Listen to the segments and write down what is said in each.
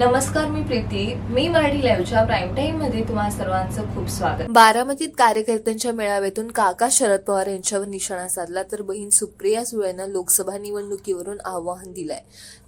नमस्कार मी प्रीती. मी मराठी लाईव्हच्या प्राईम टाईममध्ये तुम्हाला सर्वांचं खूप स्वागत. बारामतीत कार्यकर्त्यांच्या मेळाव्यातून काका शरद पवार यांच्यावर निशाणा साधला तर बहीण सुप्रिया सुळेनं लोकसभा निवडणुकीवरून आव्हान दिलंय.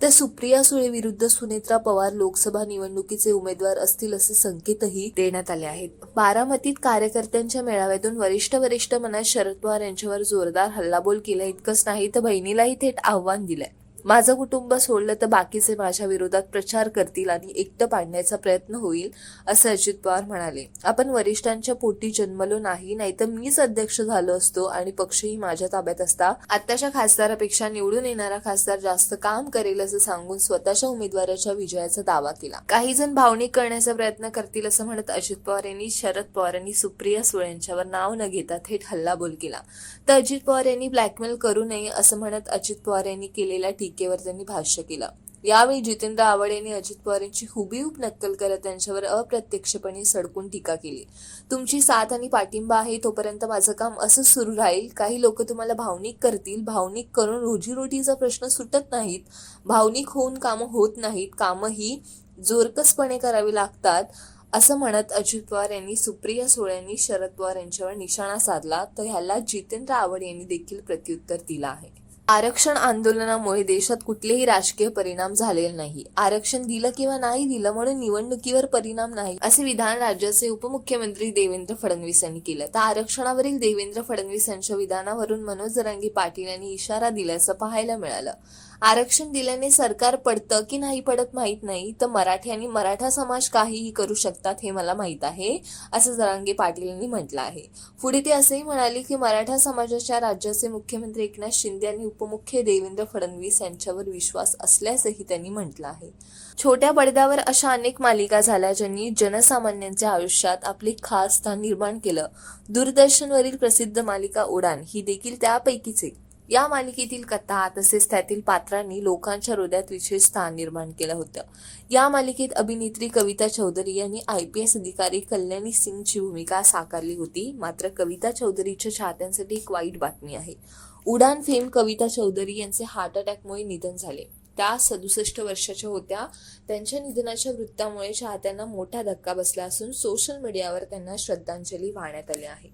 तर सुप्रिया सुळे विरुद्ध सुनेत्रा पवार लोकसभा निवडणुकीचे उमेदवार असतील असे संकेतही देण्यात आले आहेत. बारामतीत कार्यकर्त्यांच्या मेळाव्यातून वरिष्ठ वरिष्ठ मनात शरद पवार यांच्यावर जोरदार हल्लाबोल केला. इतकंच नाही तर बहिणीलाही थेट आव्हान दिलंय. माझं कुटुंब सोडलं तर बाकीचे माझ्या विरोधात प्रचार करतील आणि एकटं पाडण्याचा प्रयत्न होईल असं अजित पवार म्हणाले. आपण वरिष्ठांच्या पोटी जन्मलो नाही नाहीतर मीच अध्यक्ष झालो असतो आणि पक्षही माझ्या ताब्यात असता. आत्ताच्या खासदारापेक्षा निवडून येणारा खासदार जास्त काम करेल असं सांगून स्वतःच्या उमेदवाराच्या विजयाचा दावा केला. काही जण भावनिक करण्याचा प्रयत्न करतील असं म्हणत अजित पवार यांनी शरद पवार यांनी सुप्रिया सुळे यांच्यावर नाव न घेता थेट हल्लाबोल केला. तर अजित पवार यांनी ब्लॅकमेल करू नये असं म्हणत अजित पवार यांनी केलेल्या टीकेवर त्यांनी भाष्य केलं. यावेळी जितेंद्र आव्हाड यांनी अजित पवार यांची हुबेहूब नक्कल करत त्यांच्यावर अप्रत्यक्षपणे सडकून टीका केली. तुमची साथ आणि पाठिंबा आहे तोपर्यंत माझं काम असं सुरू राहील. काही लोक तुम्हाला भावनिक करतील. भावनिक करून रोजीरोटीचा प्रश्न सुटत नाहीत. भावनिक होऊन कामं होत नाहीत. कामं ही जोरकसपणे करावी लागतात असं म्हणत अजित पवार यांनी सुप्रिया सुळे यांनी शरद पवार यांच्यावर निशाणा साधला. तर ह्याला जितेंद्र आव्हाड यांनी देखील प्रत्युत्तर दिलं आहे. आरक्षण आंदोलनामुळे देशात कुठलेही राजकीय परिणाम झालेले नाही. आरक्षण दिलं किंवा नाही दिलं म्हणून निवडणुकीवर परिणाम नाही असे विधान राज्याचे उपमुख्यमंत्री देवेंद्र फडणवीस यांनी केलं. तर आरक्षणावरील देवेंद्र फडणवीस यांच्या विधानावरून मनोज जरांगी पाटील यांनी इशारा दिल्याचं पाहायला मिळालं. आरक्षण दिल्याने सरकार पडतं की नाही पडत माहीत नाही तर मराठी आणि मराठा समाज काहीही करू शकतात हे मला माहीत आहे असं जरांगे पाटील यांनी म्हटलं आहे. पुढे ते असेही म्हणाले की मराठा समाजाच्या राज्याचे मुख्यमंत्री एकनाथ शिंदे आणि उपमुख्य देवेंद्र फडणवीस यांच्यावर विश्वास असल्याचंही त्यांनी म्हटलं आहे. छोट्या पडद्यावर अशा अनेक मालिका झाल्या ज्यांनी जनसामान्यांच्या आयुष्यात आपले खास स्थान निर्माण केलं. दूरदर्शनवरील प्रसिद्ध मालिका उडान ही देखील त्यापैकीच एक. या मालिकेतील कथा तसेच त्यातील पात्रांनी लोकांच्या हृदयात विशेष स्थान निर्माण केलं होतं. या मालिकेत अभिनेत्री कविता चौधरी यांनी आय पी एस अधिकारी कल्याणी सिंगची भूमिका साकारली होती. मात्र कविता चौधरीच्या चाहत्यांसाठी एक वाईट बातमी आहे. उडान फेम कविता चौधरी यांचे हार्ट अटॅकमुळे निधन झाले. त्या सदुसष्ट वर्षाच्या होत्या. त्यांच्या निधनाच्या वृत्तामुळे चाहत्यांना मोठा धक्का बसला असून सोशल मीडियावर त्यांना श्रद्धांजली वाहण्यात आली आहे.